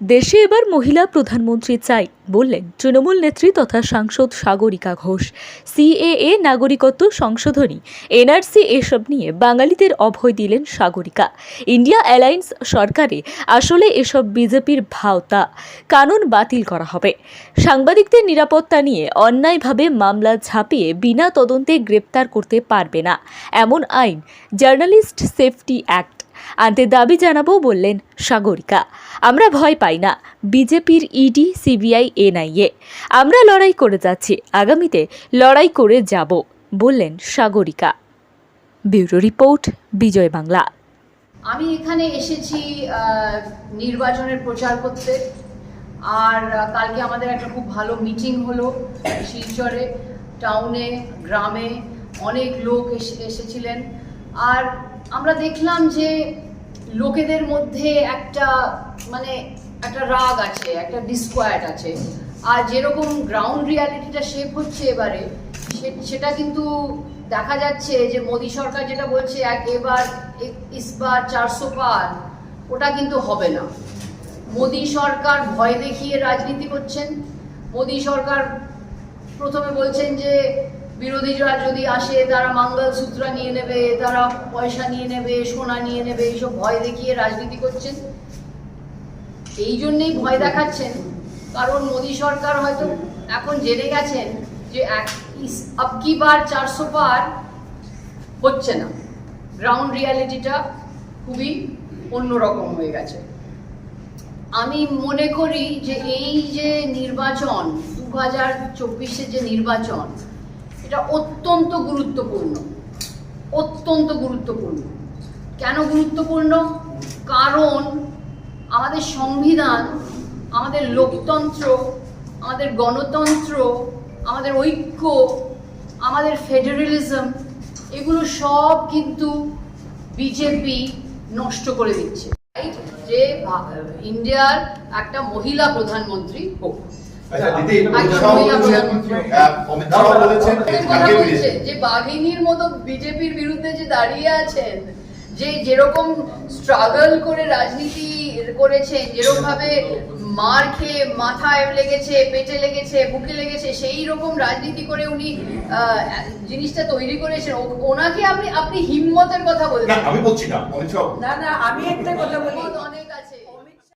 দেশে এবার মহিলা প্রধানমন্ত্রী চাই, বললেন তৃণমূল নেত্রী তথা সাংসদ সাগরিকা ঘোষ। সিএএ নাগরিকত্ব সংশোধনী, এনআরসি এসব নিয়ে বাঙালিদের অভয় দিলেন সাগরিকা। ইন্ডিয়া অ্যালায়েন্স সরকারে আসলে এসব বিজেপির ভাওতা, কানুন বাতিল করা হবে। সাংবাদিকদের নিরাপত্তা নিয়ে অন্যায়ভাবে মামলা ঝাঁপিয়ে বিনা তদন্তে গ্রেপ্তার করতে পারবে না, এমন আইন, জার্নালিস্ট সেফটি অ্যাক্ট। আনতে দাবি জানাব বললেন সাগরিকা। আমরা ভয় পাই না, বিজেপির ইডি সিবিআই এনআইএ আমরা লড়াই করে যাচ্ছি, আগামীতে লড়াই করে যাব, বললেন Sagarika. Bureau report, Bijoy Bangla. আমি এখানে এসেছি নির্বাচনের প্রচার করতে। আর কালকে আমাদের একটা খুব ভালো মিটিং হলো শিলচরে, টাউনে, গ্রামে অনেক লোক এসে, এসেছিলেন। আর আমরা দেখলাম যে লোকেদের মধ্যে একটা মানে একটা রাগ আছে, একটা ডিসকোয়াট আছে। আর যেরকম গ্রাউন্ড রিয়ালিটিটা শেপ হচ্ছে এবারে সেটা কিন্তু দেখা যাচ্ছে যে মোদী সরকার যেটা বলছে, এক এবার ইসবার চারশো পার, ওটা কিন্তু হবে না। মোদী সরকার ভয় দেখিয়ে রাজনীতি করছেন। মোদী সরকার প্রথমে বলছেন যে বিরোধীরা যদি আসে, তারা মঙ্গলসূত্র নিয়ে নেবে, তারা পয়সা নিয়ে নেবে, সোনা নিয়ে নেবে, এইসব ভয় দেখিয়ে রাজনীতি করছেন। এই জন্যেই ভয় দেখাচ্ছেন, কারণ মোদী সরকার হয়তো এখন জেনে গেছেন যে এক- বার চারশো পার হচ্ছে না। গ্রাউন্ড রিয়ালিটিটা খুবই অন্যরকম হয়ে গেছে। আমি মনে করি যে এই যে নির্বাচন, দু হাজার চব্বিশের যে নির্বাচন এটা অত্যন্ত গুরুত্বপূর্ণ। অত্যন্ত গুরুত্বপূর্ণ। কেন গুরুত্বপূর্ণ? কারণ আমাদের সংবিধান, আমাদের লোকতন্ত্র, আমাদের গণতন্ত্র, আমাদের ঐক্য, আমাদের ফেডারেলিজম, এগুলো সব কিন্তু বিজেপি নষ্ট করে দিচ্ছে? যে ইন্ডিয়ার একটা মহিলা প্রধানমন্ত্রী হোক। আচ্ছা দিদি একজন শাহ মহিলা বলেছেন প্রধানমন্ত্রী। আহ, অমিত শাহ বলেছেন এর কথা আগে বলছে বেরিয়েছে যে বাঘিনীর মতো বিজেপির বিরুদ্ধে যে দাঁড়িয়ে আছেন যে যেরকম স্ট্রাগল করে রাজনীতি করেছেন যেরকম ভাবে মার খেয়ে মাথায় লেগেছে পেটে লেগেছে বুকে লেগেছে সেই রকম রাজনীতি করে উনি আহ, জিনিসটা তৈরি করেছেন। ওনাকে আপনি আপনি হিম্মতের কথা না বলছেন আমি বলছি না না না আমি একটা কথা বলি। অনেক